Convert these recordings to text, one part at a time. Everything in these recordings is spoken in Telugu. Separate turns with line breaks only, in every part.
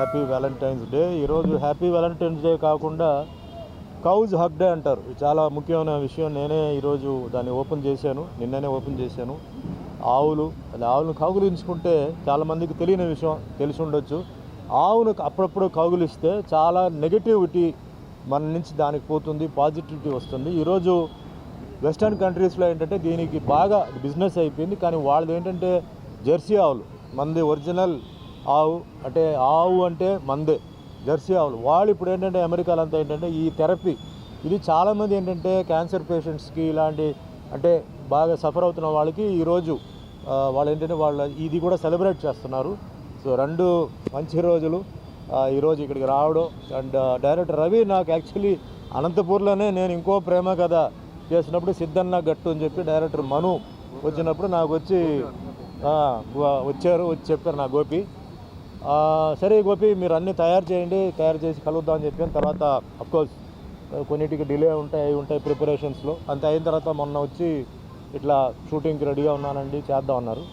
Happy valentine's day. ఈరోజు హ్యాపీ వ్యాలంటైన్స్ డే కాకుండా కౌజ్ హక్ డే అంటారు. చాలా ముఖ్యమైన విషయం. నేనే ఈరోజు దాన్ని ఓపెన్ చేశాను. నిన్ననే ఓపెన్ చేశాను. ఆవులు అది ఆవులను కౌగులించుకుంటే చాలామందికి తెలియని విషయం తెలిసి ఉండొచ్చు. ఆవును అప్పుడప్పుడు కౌగులిస్తే చాలా నెగటివిటీ మన నుంచి దానికి పోతుంది పాజిటివిటీ వస్తుంది. ఈరోజు వెస్టర్న్ కంట్రీస్లో ఏంటంటే దీనికి బాగా బిజినెస్ అయిపోయింది. కానీ వాళ్ళది ఏంటంటే జెర్సీ ఆవులు. మనది ఒరిజినల్ ఆవు అంటే ఆవు అంటే మందే జెర్సీ ఆవులు. వాళ్ళు ఇప్పుడు ఏంటంటే అమెరికాలో అంతా ఏంటంటే ఈ థెరపీ. ఇది చాలామంది ఏంటంటే క్యాన్సర్ పేషెంట్స్కి ఇలాంటి అంటే బాగా సఫర్ అవుతున్న వాళ్ళకి ఈరోజు వాళ్ళు ఏంటంటే వాళ్ళ ఇది కూడా సెలబ్రేట్ చేస్తున్నారు. సో రెండు మంచి రోజులు ఈరోజు ఇక్కడికి రావడం. అండ్ డైరెక్టర్ రవి నాకు యాక్చువల్లీ అనంతపూర్లోనే నేను ఇంకో ప్రేమ కథ చేసినప్పుడు సిద్ధన్న గట్టు అని చెప్పి డైరెక్టర్ మను వచ్చినప్పుడు నాకు వచ్చి వచ్చారు వచ్చి చెప్పారు నా గోపి. సరే గోపి మీరు అన్నీ తయారు చేయండి తయారు చేసి కలుద్దాం అని చెప్పాను. తర్వాత అఫ్కోర్స్ కొన్నిటికి డిలే ఉంటాయి అవి ఉంటాయి ప్రిపరేషన్స్లో. అంత అయిన తర్వాత మొన్న వచ్చి ఇట్లా షూటింగ్కి రెడీగా ఉన్నానండి చేద్దాం అన్నారు.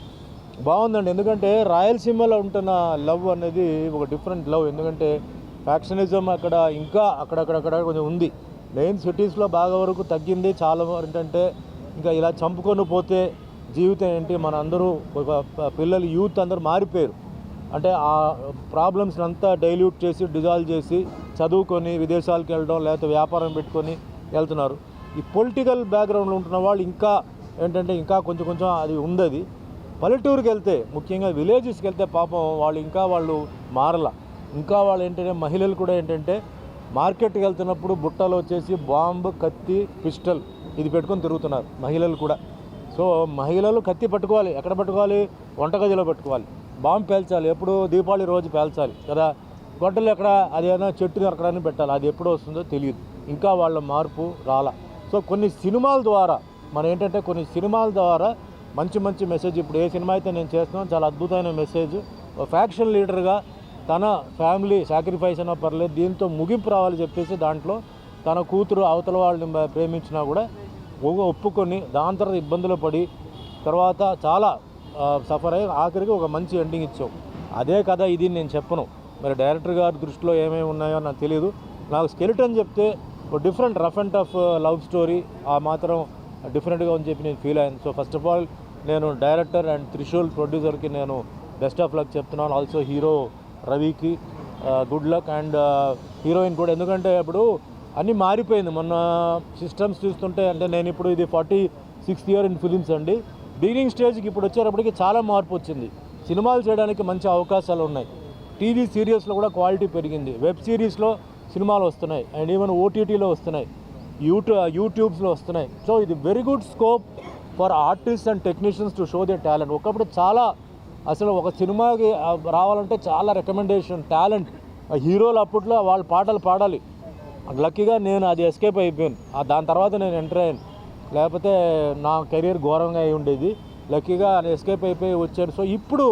బాగుందండి. ఎందుకంటే రాయలసీమలో ఉంటున్న లవ్ అనేది ఒక డిఫరెంట్ లవ్. ఎందుకంటే ఫ్యాక్షనిజం అక్కడ ఇంకా అక్కడక్కడక్కడ కొంచెం ఉంది. మెయిన్ సిటీస్లో బాగా వరకు తగ్గింది. చాలా ఏంటంటే ఇంకా ఇలా చంపుకొని పోతే జీవితం ఏంటి? మన అందరూ ఒక పిల్లలు యూత్ అందరూ మారిపోయారు. అంటే ఆ ప్రాబ్లమ్స్ అంతా డైల్యూట్ చేసి డిజాల్వ్ చేసి చదువుకొని విదేశాలకు వెళ్ళడం లేకపోతే వ్యాపారం పెట్టుకొని వెళ్తున్నారు. ఈ పొలిటికల్ బ్యాక్గ్రౌండ్లో ఉంటున్న వాళ్ళు ఇంకా ఏంటంటే ఇంకా కొంచెం కొంచెం అది ఉంది పల్లెటూరుకి వెళ్తే ముఖ్యంగా విలేజెస్కి వెళ్తే పాపం వాళ్ళు ఇంకా వాళ్ళు మారల. ఇంకా వాళ్ళు ఏంటంటే మహిళలు కూడా ఏంటంటే మార్కెట్కి వెళ్తున్నప్పుడు బుట్టలు వచ్చేసి బాంబు కత్తి పిస్టల్ ఇది పెట్టుకొని తిరుగుతున్నారు మహిళలు కూడా. సో మహిళలు కత్తి పట్టుకోవాలి. ఎక్కడ పట్టుకోవాలి? వంటగదిలో పట్టుకోవాలి. బాంబు పేల్చాలి. ఎప్పుడు దీపావళి రోజు పేల్చాలి కదా. గొడ్డలు ఎక్కడ అదేనా చెట్టు ఎక్కడాన్ని పెట్టాలి. అది ఎప్పుడు వస్తుందో తెలియదు. ఇంకా వాళ్ళ మార్పు రాలా. సో కొన్ని సినిమాల ద్వారా మనం ఏంటంటే కొన్ని సినిమాల ద్వారా మంచి మంచి మెసేజ్ ఇప్పుడు ఏ సినిమా అయితే నేను చేస్తున్నాను చాలా అద్భుతమైన మెసేజ్. ఫ్యాక్షన్ లీడర్గా తన ఫ్యామిలీ సాక్రిఫైస్ అయినా పర్లేదు దీంతో ముగింపు రావాలి చెప్పేసి దాంట్లో తన కూతురు అవతల వాళ్ళని ప్రేమించినా కూడా ఒప్పుకొని దాని తర్వాత ఇబ్బందులు పడి తర్వాత చాలా సఫర్ అయ్యి ఆఖరికి ఒక మంచి ఎండింగ్ ఇచ్చావు. అదే కథ ఇది నేను చెప్పను. మరి డైరెక్టర్ గారి దృష్టిలో ఏమేమి ఉన్నాయో నాకు తెలియదు నాకు స్కెలిటన్ చెప్తే ఒక different rough and tough love story ఆ మాత్రం డిఫరెంట్గా అని చెప్పి నేను ఫీల్ అయ్యాను. సో ఫస్ట్ ఆఫ్ ఆల్ నేను డైరెక్టర్ అండ్ త్రిశూల్ ప్రొడ్యూసర్కి నేను బెస్ట్ ఆఫ్ లక్ చెప్తున్నాను. ఆల్సో హీరో రవికి గుడ్ లక్ అండ్ హీరోయిన్ కూడా. ఎందుకంటే ఇప్పుడు అన్నీ మారిపోయింది. మొన్న సిస్టమ్స్ చూస్తుంటే అంటే నేను ఇప్పుడు ఇది forty sixth year in films అండి. బిగినింగ్ స్టేజ్కి ఇప్పుడు వచ్చేటప్పటికి చాలా మార్పు వచ్చింది. సినిమాలు చేయడానికి మంచి అవకాశాలు ఉన్నాయి. టీవీ సీరియల్స్లో కూడా క్వాలిటీ పెరిగింది. వెబ్ సిరీస్లో సినిమాలు వస్తున్నాయి. అండ్ ఈవెన్ ఓటీటీలో వస్తున్నాయి. యూట్యూ యూట్యూబ్స్లో వస్తున్నాయి. సో ఇది very good scope for artist and technicians to show the talent ఒకప్పుడు చాలా అసలు ఒక సినిమాకి రావాలంటే చాలా రికమెండేషన్ టాలెంట్ హీరోలు అప్పట్లో వాళ్ళ పాటలు పాడాలి. లక్కీగా నేను అది ఎస్కేప్ అయిపోయాను. దాని తర్వాత నేను ఎంటర్ అయ్యాను. లేకపోతే నా కెరీర్ ఘోరంగా అయి ఉండేది. లక్కీగా ఎస్కేప్ అయిపోయి వచ్చాను. సో ఇప్పుడు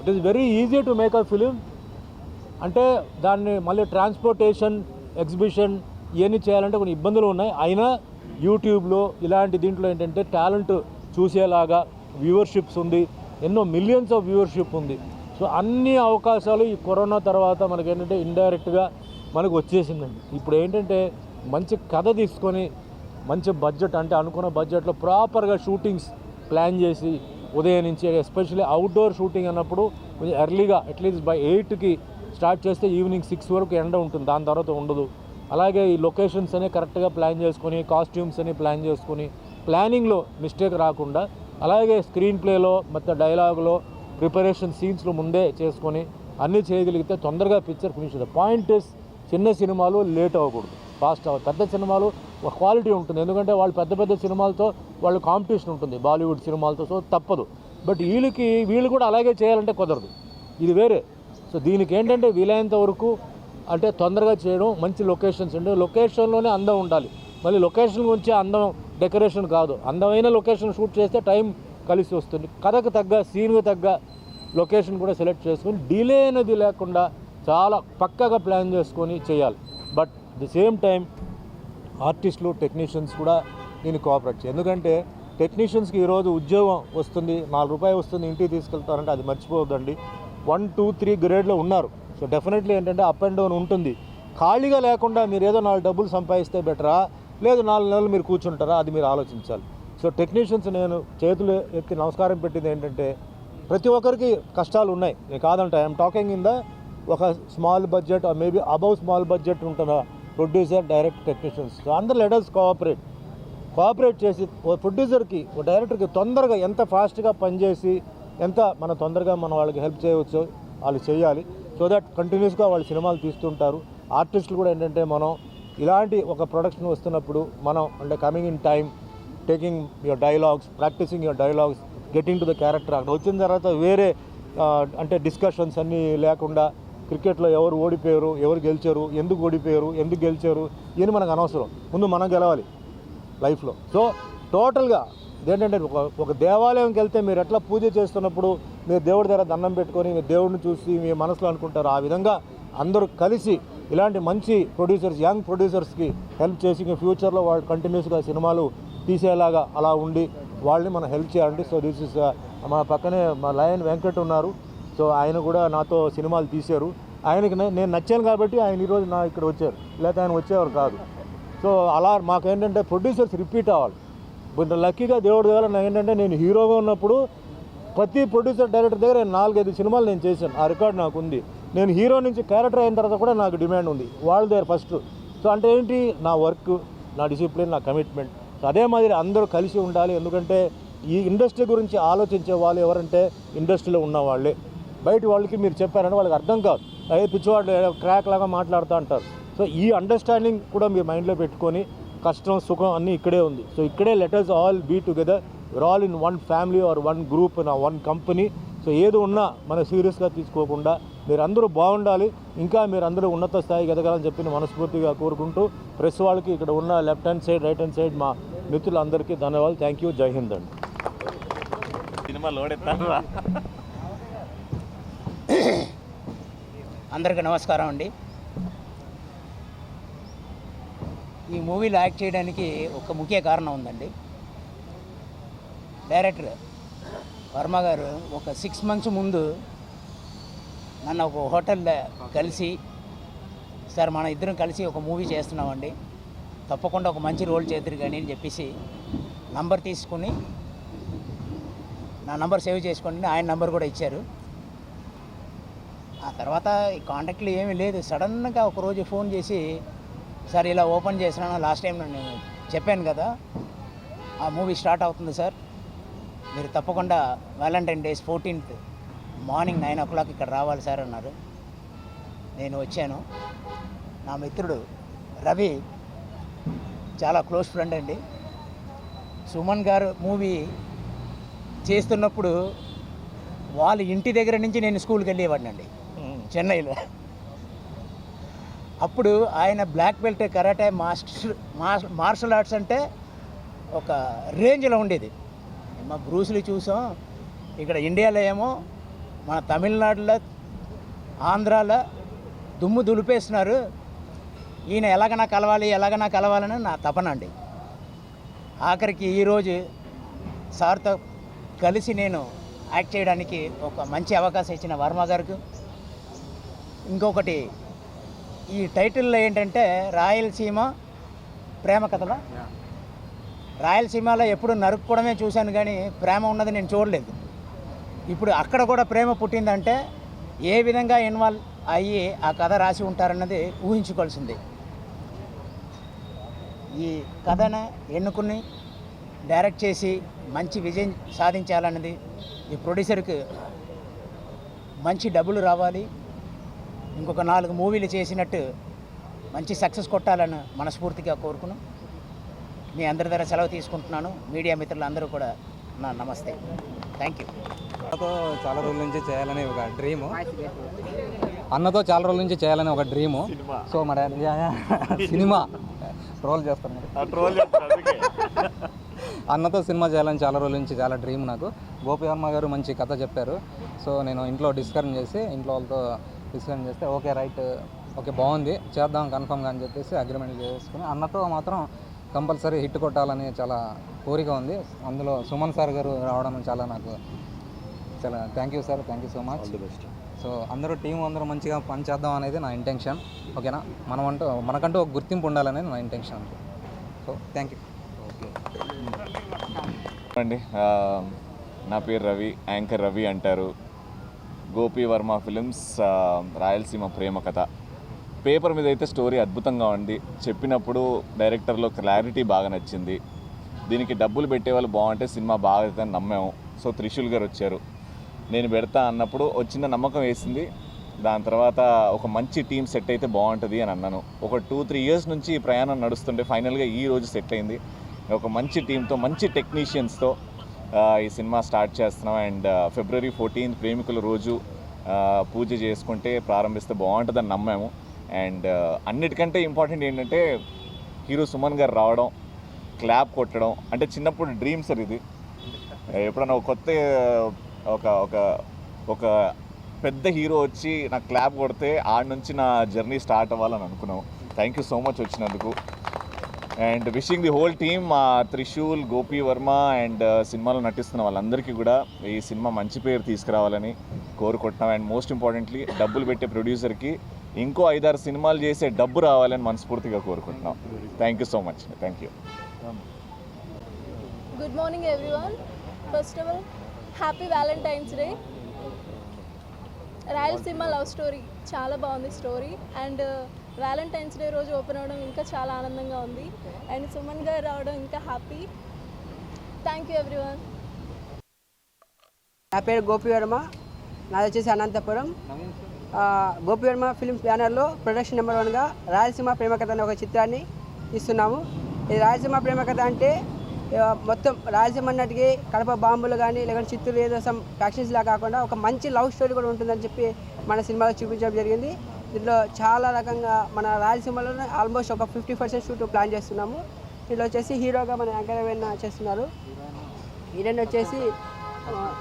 it is very easy to make a film అంటే దాన్ని మళ్ళీ ట్రాన్స్పోర్టేషన్ ఎగ్జిబిషన్ ఇవన్నీ చేయాలంటే కొన్ని ఇబ్బందులు ఉన్నాయి. అయినా యూట్యూబ్లో ఇలాంటి దీంట్లో ఏంటంటే టాలెంట్ చూసేలాగా వ్యూవర్షిప్స్ ఉంది. ఎన్నో మిలియన్స్ ఆఫ్ వ్యూవర్షిప్ ఉంది. సో అన్ని అవకాశాలు ఈ కరోనా తర్వాత మనకి ఏంటంటే ఇండైరెక్ట్గా మనకు వచ్చేసిందండి. ఇప్పుడు ఏంటంటే మంచి కథ తీసుకొని మంచి బడ్జెట్ అంటే అనుకున్న బడ్జెట్లో ప్రాపర్గా షూటింగ్స్ ప్లాన్ చేసి ఉదయం నుంచి ఎస్పెషల్లీ అవుట్డోర్ షూటింగ్ అన్నప్పుడు కొంచెం ఎర్లీగా అట్లీస్ట్ బై ఎయిట్కి స్టార్ట్ చేస్తే ఈవినింగ్ సిక్స్ వరకు ఎండ ఉంటుంది దాని తర్వాత ఉండదు. అలాగే ఈ లొకేషన్స్ అనే కరెక్ట్గా ప్లాన్ చేసుకొని కాస్ట్యూమ్స్ అని ప్లాన్ చేసుకొని ప్లానింగ్లో మిస్టేక్ రాకుండా అలాగే స్క్రీన్ ప్లేలో మొత్తం డైలాగులో ప్రిపరేషన్ సీన్స్లో ముందే చేసుకొని అన్నీ చేయగలిగితే తొందరగా పిక్చర్ ఫినిష్ అవుతుంది. పాయింట్ ఇస్ చిన్న సినిమాలు లేట్ అవ్వకూడదు. ఫాస్ట్ అవ్వదు పెద్ద సినిమాలు క్వాలిటీ ఉంటుంది. ఎందుకంటే వాళ్ళు పెద్ద పెద్ద సినిమాలతో వాళ్ళు కాంపిటీషన్ ఉంటుంది. బాలీవుడ్ సినిమాలతో. సో తప్పదు. బట్ వీళ్ళకి వీళ్ళు కూడా అలాగే చేయాలంటే కుదరదు. ఇది వేరే. సో దీనికి ఏంటంటే వీలైనంత వరకు అంటే తొందరగా చేయడం మంచి లొకేషన్స్ ఉండే లొకేషన్లోనే అందం ఉండాలి. మళ్ళీ లొకేషన్ గురించి అందం డెకరేషన్ కాదు. అందమైన లొకేషన్ షూట్ చేస్తే టైం కలిసి వస్తుంది. కథకు తగ్గ సీన్కి తగ్గ లొకేషన్ కూడా సెలెక్ట్ చేసుకొని డిలే అనేది లేకుండా చాలా పక్కగా ప్లాన్ చేసుకొని చేయాలి. బట్ ది సేమ్ టైం ఆర్టిస్టులు టెక్నీషియన్స్ కూడా నేను కోఆపరేట్ చేయాలి. ఎందుకంటే టెక్నీషియన్స్కి ఈరోజు ఉద్యోగం వస్తుంది నాలుగు రూపాయలు వస్తుంది ఇంటికి తీసుకెళ్తారంటే అది మర్చిపోవద్దండి. వన్ టూ త్రీ గ్రేడ్లో ఉన్నారు. సో డెఫినెట్లీ ఏంటంటే అప్ అండ్ డౌన్ ఉంటుంది. ఖాళీగా లేకుండా మీరు ఏదో నాలుగు డబ్బులు సంపాదిస్తే బెటరా? లేదు నాలుగు నెలలు మీరు కూర్చుంటారా? అది మీరు ఆలోచించాలి. సో టెక్నీషియన్స్ నేను చేతులు ఎత్తి నమస్కారం పెట్టింది ఏంటంటే ప్రతి ఒక్కరికి కష్టాలు ఉన్నాయి. నేను కాదంట ఐఎమ్ టాకింగ్ ఇన్ ద ఒక small budget maybe above small budget ఉంటుందా? ప్రొడ్యూసర్ డైరెక్ట్ టెక్నీషియన్స్ సో అందరు లెటర్స్ కోఆపరేట్ కోఆపరేట్ చేసి ఓ ప్రొడ్యూసర్కి ఓ డైరెక్టర్కి తొందరగా ఎంత ఫాస్ట్గా పనిచేసి ఎంత మన తొందరగా మనం వాళ్ళకి హెల్ప్ చేయవచ్చో వాళ్ళు చేయాలి. సో దట్ కంటిన్యూస్గా వాళ్ళు సినిమాలు తీస్తుంటారు. ఆర్టిస్టులు కూడా ఏంటంటే మనం ఇలాంటి ఒక ప్రొడక్షన్ వస్తున్నప్పుడు మనం అంటే coming in time taking your dialogues practising your dialogues getting to the character అక్కడ వచ్చిన తర్వాత వేరే అంటే డిస్కషన్స్ అన్నీ లేకుండా క్రికెట్లో ఎవరు ఓడిపోయారు ఎవరు గెలిచారు ఎందుకు ఓడిపోయారు ఎందుకు గెలిచారు ఇవన్నీ మనకు అనవసరం. ముందు మనం గెలవాలి లైఫ్లో. సో టోటల్గా ఏంటంటే ఒక ఒక దేవాలయంకి వెళ్తే మీరు ఎట్లా పూజ చేస్తున్నప్పుడు మీరు దేవుడి దగ్గర దండం పెట్టుకొని మీ దేవుడిని చూసి మీ మనసులో అనుకుంటారు. ఆ విధంగా అందరూ కలిసి ఇలాంటి మంచి ప్రొడ్యూసర్స్ యంగ్ ప్రొడ్యూసర్స్కి హెల్ప్ చేసి ఇంకా ఫ్యూచర్లో వాళ్ళు కంటిన్యూస్గా సినిమాలు తీసేలాగా అలా ఉండి వాళ్ళని మనం హెల్ప్ చేయాలండి. సో దిస్ ఇస్ మా పక్కనే మా లయన్ వెంకట్ ఉన్నారు. సో ఆయన కూడా నాతో సినిమాలు తీశారు. ఆయనకి నేను నచ్చాను కాబట్టి ఆయన ఈరోజు నా ఇక్కడ వచ్చారు. లేకపోతే ఆయన వచ్చేవారు కాదు. సో అలా మాకేంటంటే ప్రొడ్యూసర్స్ రిపీట్ అవ్వాలి. ఇప్పుడు లక్కీగా దేవుడి దగ్గర నాకు ఏంటంటే నేను హీరోగా ఉన్నప్పుడు ప్రతి ప్రొడ్యూసర్ డైరెక్టర్ దగ్గర నేను నాలుగైదు సినిమాలు నేను చేశాను. ఆ రికార్డు నాకు ఉంది. నేను హీరో నుంచి క్యారెక్టర్ అయిన తర్వాత కూడా నాకు డిమాండ్ ఉంది. వాళ్ళ దగ్గర ఫస్ట్. సో అంటే ఏంటి? నా వర్క్ నా డిసిప్లిన్ నా కమిట్మెంట్. అదే మాదిరి అందరూ కలిసి ఉండాలి. ఎందుకంటే ఈ ఇండస్ట్రీ గురించి ఆలోచించే వాళ్ళు ఎవరంటే ఇండస్ట్రీలో ఉన్న వాళ్ళే. బయట వాళ్ళకి మీరు చెప్పారని వాళ్ళకి అర్థం కాదు. అదే పిచ్చివాళ్ళు క్రాక్ లాగా మాట్లాడుతూ అంటారు. సో ఈ అండర్స్టాండింగ్ కూడా మీరు మైండ్లో పెట్టుకొని కష్టం సుఖం అన్నీ ఇక్కడే ఉంది. సో ఇక్కడే let's all be together we're all in one family or one group in one company so ఏది ఉన్నా మన సీరియస్గా తీసుకోకుండా మీరందరూ బాగుండాలి. ఇంకా మీరు అందరూ ఉన్నత స్థాయికి ఎదగాలని చెప్పి మనస్ఫూర్తిగా కోరుకుంటూ ప్రెస్ వాళ్ళకి ఇక్కడ ఉన్న left hand side right hand side మా మిత్రులందరికీ ధన్యవాదాలు. థ్యాంక్ యూ జై హింద్ అండి.
సినిమా లోడెత్తారా
అందరికీ నమస్కారం అండి. ఈ మూవీలో యాక్ట్ చేయడానికి ఒక ముఖ్య కారణం ఉందండి. డైరెక్టర్ వర్మ గారు ఒక సిక్స్ మంత్స్ ముందు నన్ను ఒక హోటల్లో కలిసి సార్ మన ఇద్దరం కలిసి ఒక మూవీ చేస్తున్నామండి. తప్పకుండా ఒక మంచి రోల్ చేద్దరు కానీ అని చెప్పేసి నంబర్ తీసుకుని నా నంబర్ సేవ్ చేసుకోండి ఆయన నంబర్ కూడా ఇచ్చారు. ఆ తర్వాత ఈ కాంటాక్ట్లు ఏమీ లేదు. సడన్గా ఒకరోజు ఫోన్ చేసి సార్ ఇలా ఓపెన్ చేసినాను లాస్ట్ టైం నేను చెప్పాను కదా ఆ మూవీ స్టార్ట్ అవుతుంది సార్. మీరు తప్పకుండా valentine days fourteenth morning nine o'clock ఇక్కడ రావాలి సార్ అన్నారు. నేను వచ్చాను. నా మిత్రుడు రవి చాలా క్లోజ్ ఫ్రెండ్ అండి. సుమన్ గారు మూవీ చేస్తున్నప్పుడు వాళ్ళ ఇంటి దగ్గర నుంచి నేను స్కూల్కి వెళ్ళేవాడినండి. చెన్నైలో. అప్పుడు ఆయన black belt karate master martial arts అంటే ఒక రేంజ్లో ఉండేది. మా బ్రూస్లు చూసాం. ఇక్కడ ఇండియాలో ఏమో మన తమిళనాడులో ఆంధ్రాలో దుమ్ము దులిపేస్తున్నారు. ఈయన ఎలాగైనా కలవాలి ఎలాగైనా కలవాలని నా తపన అండి. ఆఖరికి ఈరోజు సార్తో కలిసి నేను యాక్ట్ చేయడానికి ఒక మంచి అవకాశం ఇచ్చిన వర్మ గారికి ఇంకొకటి ఈ టైటిల్లో ఏంటంటే రాయలసీమ ప్రేమ కథలా? రాయలసీమలో ఎప్పుడు నరుక్కోవడమే చూశాను కానీ ప్రేమ ఉన్నది నేను చూడలేదు. ఇప్పుడు అక్కడ కూడా ప్రేమ పుట్టిందంటే ఏ విధంగా ఇన్వాల్వ్ అయ్యి ఆ కథ రాసి ఉంటారన్నది ఊహించుకోవాల్సింది. ఈ కథను ఎన్నుకుని డైరెక్ట్ చేసి మంచి విజయం సాధించాలన్నది ఈ ప్రొడ్యూసర్కి మంచి డబ్బులు రావాలి. ఇంకొక నాలుగు మూవీలు చేసినట్టు మంచి సక్సెస్ కొట్టాలని మనస్ఫూర్తిగా కోరుకును మీ అందరి దగ్గర సెలవు తీసుకుంటున్నాను. మీడియా మిత్రులు అందరూ కూడా నా నమస్తే. థ్యాంక్ యూ
అన్నతో చాలా రోజుల నుంచి చేయాలని ఒక డ్రీము అన్నతో చాలా రోజుల నుంచి చేయాలని ఒక డ్రీము సో మరి. సినిమా. రోల్ చేస్తాను.
ట్రోల్
అన్నతో సినిమా చేయాలని చాలా రోజుల నుంచి చాలా డ్రీమ్ నాకు. గోపి వర్మ గారు మంచి కథ చెప్పారు. సో నేను ఇంట్లో డిస్కషన్ చేసి ఇంట్లో వాళ్ళతో డిస్కషన్ చేస్తే ఓకే రైట్ ఓకే బాగుంది చేద్దాం కన్ఫర్మ్గా అని చెప్పేసి అగ్రిమెంట్ చేసుకుని అన్నతో మాత్రం కంపల్సరీ హిట్ కొట్టాలని చాలా కోరిక ఉంది. అందులో సుమన్ సార్ గారు రావడం చాలా నాకు చాలా thank you sir thank you so much. So అందరూ టీం అందరూ మంచిగా పని చేద్దాం అనేది నా ఇంటెన్షన్ ఓకేనా? మనం అంటూ మనకంటూ ఒక గుర్తింపు ఉండాలనేది నా ఇంటెన్షన్ సో థ్యాంక్ యూ.
అండి నా పేరు రవి యాంకర్ రవి అంటారు. గోపివర్మ ఫిలిమ్స్ రాయలసీమ ప్రేమ కథ. పేపర్ మీద అయితే స్టోరీ అద్భుతంగా ఉంది. చెప్పినప్పుడు డైరెక్టర్లో క్లారిటీ బాగా నచ్చింది. దీనికి డబ్బులు పెట్టేవాళ్ళు బాగుంటే సినిమా బాగా నమ్మాము. సో త్రిశూల్ గారు వచ్చారు. నేను పెడతా అన్నప్పుడు వచ్చిన నమ్మకం వేసింది. దాని తర్వాత ఒక మంచి టీం సెట్ అయితే బాగుంటుంది అని అన్నాను. ఒక టూ త్రీ ఇయర్స్ నుంచి ఈ ప్రయాణం నడుస్తుంటే ఫైనల్గా ఈ రోజు సెట్ అయింది. ఒక మంచి టీంతో మంచి టెక్నీషియన్స్తో ఈ సినిమా స్టార్ట్ చేస్తున్నాం. అండ్ ఫిబ్రవరి ఫోర్టీన్త్ ప్రేమికుల రోజు పూజ చేసుకుంటే ప్రారంభిస్తే బాగుంటుందని నమ్మాము. అండ్ అన్నిటికంటే ఇంపార్టెంట్ ఏంటంటే హీరో సుమన్ గారు రావడం క్లాప్ కొట్టడం అంటే చిన్నప్పుడు డ్రీమ్ సార్ ఇది. ఎప్పుడన్నా ఒక కొత్త ఒక ఒక ఒక పెద్ద హీరో వచ్చి నాకు క్లాప్ కొడితే ఆడ నుంచి నా జర్నీ స్టార్ట్ అవ్వాలని అనుకున్నాం థ్యాంక్ యూ సో మచ్ వచ్చినందుకు. And wishing the whole team మా త్రిశూల్ గోపి వర్మ అండ్ సినిమాలో నటిస్తున్న వాళ్ళందరికీ కూడా ఈ సినిమా మంచి పేరు తీసుకురావాలని కోరుకుంటున్నాం. అండ్ మోస్ట్ ఇంపార్టెంట్లీ డబ్బులు పెట్టే ప్రొడ్యూసర్కి ఇంకో ఐదారు సినిమాలు చేసే డబ్బు రావాలని మనస్ఫూర్తిగా కోరుకుంటున్నాం. Thank you so much thank you
good morning everyone first of all happy valentine's day Rayalaseema love story చాలా బాగుంది story. And uh, valentine's day రోజు ఓపెన్ అవ్వడం ఇంకా చాలా ఆనందంగా ఉంది. అండ్ సుమన్ గారు రావడం ఇంకా హ్యాపీ. థ్యాంక్ యూ ఎవ్రీవన్
నా పేరు గోపి వర్మ. నాది వచ్చేసి అనంతపురం. గోపి వర్మ ఫిల్మ్ బ్యానర్లో ప్రొడక్షన్ నెంబర్ వన్గా రాయలసీమ ప్రేమ కథ అనే ఒక చిత్రాన్ని ఇస్తున్నాము ఈ రాయలసీమ ప్రేమ కథ అంటే మొత్తం రాయలసీమ అన్నట్టుకి కడప బాంబులు కానీ లేకుంటే చిత్తూరు ఏదో సమ్ ఫ్యాక్షన్స్లా కాకుండా ఒక మంచి లవ్ స్టోరీ కూడా ఉంటుందని చెప్పి మన సినిమాలో చూపించడం జరిగింది. దీంట్లో చాలా రకంగా మన రాయలసీమలోనే ఆల్మోస్ట్ ఒక ఫిఫ్టీ పర్సెంట్ షూట్ ప్లాన్ చేస్తున్నాము. దీంట్లో వచ్చేసి హీరోగా మన యాంకర్ చేస్తున్నారు? హీరోయిన్ వచ్చేసి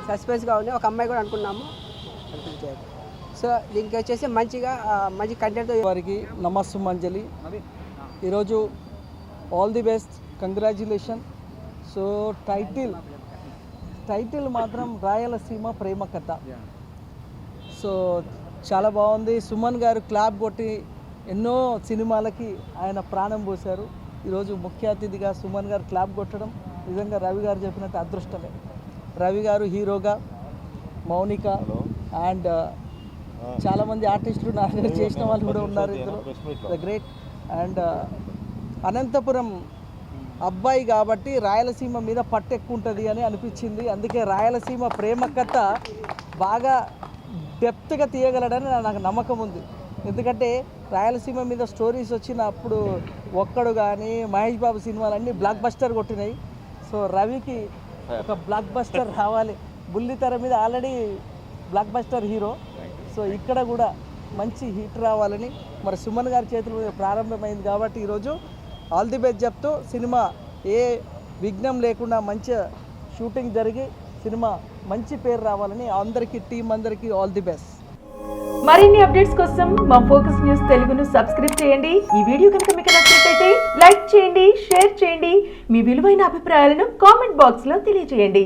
సస్పెన్స్గా ఉంది. ఒక అమ్మాయి కూడా అనుకున్నాము. సో దీనికి వచ్చేసి మంచిగా మంచి కంటెంట్తో
వారికి నమస్సు మంజలి ఈరోజు all the best congratulation so title title మాత్రం రాయలసీమ ప్రేమ కథ. సో చాలా బాగుంది. సుమన్ గారు క్లాప్ కొట్టి ఎన్నో సినిమాలకి ఆయన ప్రాణం పోశారు. ఈరోజు ముఖ్య అతిథిగా సుమన్ గారు క్లాప్ కొట్టడం నిజంగా రవి గారు చెప్పినట్టు అదృష్టమే. రవి గారు హీరోగా మౌనిక అండ్ చాలామంది ఆర్టిస్టులు నాన్న చేసిన వాళ్ళు కూడా ఉన్నారు ఇందులో. ద గ్రేట్ అండ్ అనంతపురం అబ్బాయి కాబట్టి రాయలసీమ మీద పట్టు ఎక్కువ ఉంటుంది అని అనిపించింది. అందుకే రాయలసీమ ప్రేమ కథ బాగా డెప్త్గా తీయగలడని నాకు నమ్మకం ఉంది. ఎందుకంటే రాయలసీమ మీద స్టోరీస్ వచ్చినప్పుడు ఒక్కడు కానీ మహేష్ బాబు సినిమాలు అన్నీ బ్లాక్ బస్టర్ కొట్టినాయి. సో రవికి ఒక బ్లాక్ బస్టర్ రావాలి. బుల్లితెర మీద already blockbuster hero so ఇక్కడ కూడా మంచి హిట్ రావాలని మరి సుమన్ గారి చేతుల మీద ప్రారంభమైంది కాబట్టి ఈరోజు ఆల్ ది బెస్ట్ చెప్తూ సినిమా ఏ విఘ్నం లేకుండా మంచి షూటింగ్ జరిగి సినిమా మంచి పేరు రావాలని అందరికీ టీం అందరికీ ఆల్ ది బెస్ట్.
మరిన్ని అప్డేట్స్ కోసం మా ఫోకస్ న్యూస్ తెలుగును సబ్స్క్రైబ్ చేయండి. ఈ వీడియో కనుక మీకు నచ్చినట్లయితే లైక్ చేయండి షేర్ చేయండి. మీ విలువైన అభిప్రాయాలను కామెంట్ బాక్స్లో తెలియజేయండి.